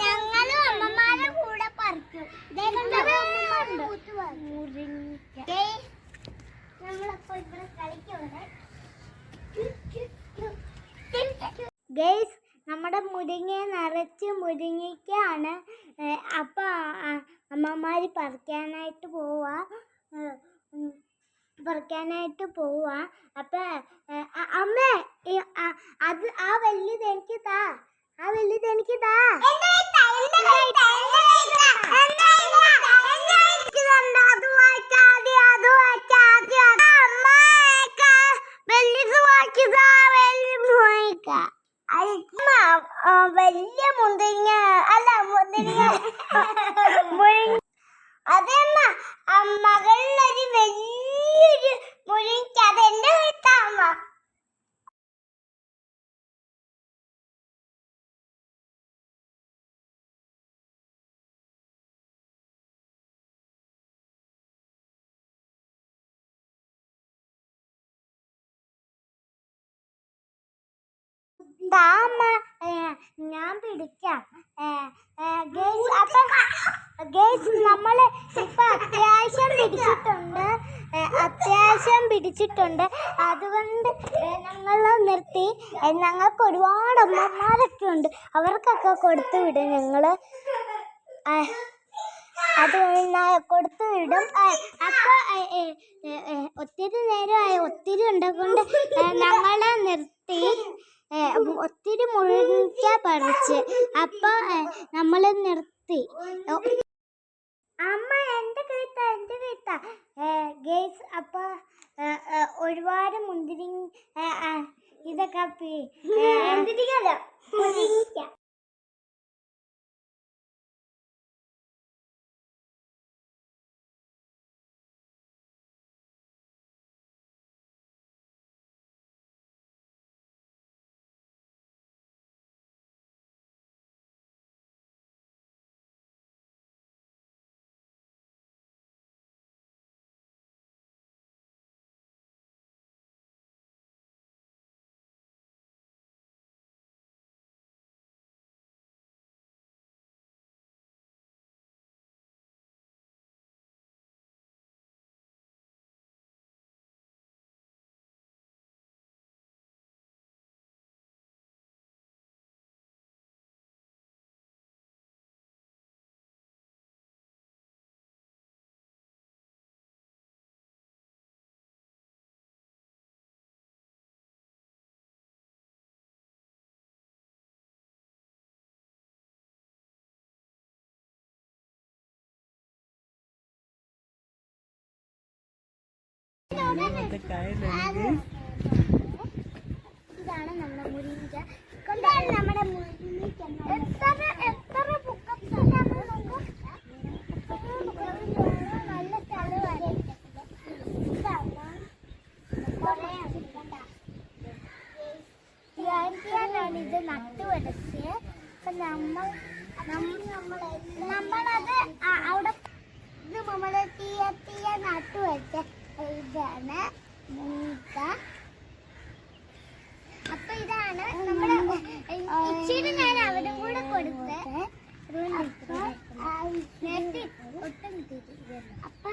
ഞങ്ങളും അമ്മമാരെ കൂടെ പറിക്കും. നമ്മളപ്പോ ഇവിടെ കളിക്കുന്നുണ്ട് ഗൈസ് നമ്മുടെ മുരിങ്ങ നിറച്ച് മുരിങ്ങയ്ക്കാണ്. അപ്പൊ അമ്മമാര് പറിക്കാനായിട്ട് പോവാ. പറിക്കാനായിട്ട് പോവാ. അപ്പൊ അമ്മ അത് ആ വലിയത് എനിക്ക് താ. ആ വല്യത് എനിക്ക് താ വലിയ മുന്തിരിങ്ങ. അല്ല മുന്തിരിങ്ങ. അതെ അമ്മ. മകളിലൊരു വലിയൊരു മുരിങ്ങ അത് ദാമ്മ ഞാൻ പിടിക്കാം. ഗേസ് അപ്പൊ ഗേസ് നമ്മൾ ഇപ്പൊ അത്യാവശ്യം പിടിച്ചിട്ടുണ്ട്. അത്യാവശ്യം പിടിച്ചിട്ടുണ്ട്. അതുകൊണ്ട് ഞങ്ങൾ നിർത്തി. ഞങ്ങൾക്ക് ഒരുപാട് അമ്മമാരൊക്കെ ഉണ്ട്. അവർക്കൊക്കെ കൊടുത്തു വിടും ഞങ്ങൾ. ആ, അത് കൊടുത്തു വിടും. അപ്പൊ ഒത്തിരി നേരമായി ഒത്തിരി ഉണ്ടെക്കൊണ്ട് ഞങ്ങളെ നിർത്തി ഏ, ഒത്തിരി മുഴുക്ക പറിച്ച് അപ്പൊ നമ്മൾ നിർത്തി. അമ്മ എന്റെ കഴുത്ത എന്റെ കഴുത്ത ഗേസ് അപ്പൊ ഏ, ഏ, ഒരുപാട് മുന്തിരി ഇതൊക്കെ പി- ഏ, ഇതാണ് നമ്മുടെ മുരിങ്ങ കൊണ്ടാണ് നമ്മുടെ എത്ര എത്ര നല്ല സ്ഥലമാണ് ാണ് ഇത് നട്ടുവെടുത്ത് അപ്പൊ നമ്മൾ നമ്മളത് അവിടെ ഇത് നമ്മൾ തീയ തീയ നട്ടുവെച്ച ഇതാണ് മൂത്ത അപ്പൊ ഇതാണ് നമ്മുടെ ഇച്ചിരി ഞാൻ അവരും കൂടെ കൊടുത്ത് നേരത്തെ ഒട്ടും. അപ്പൊ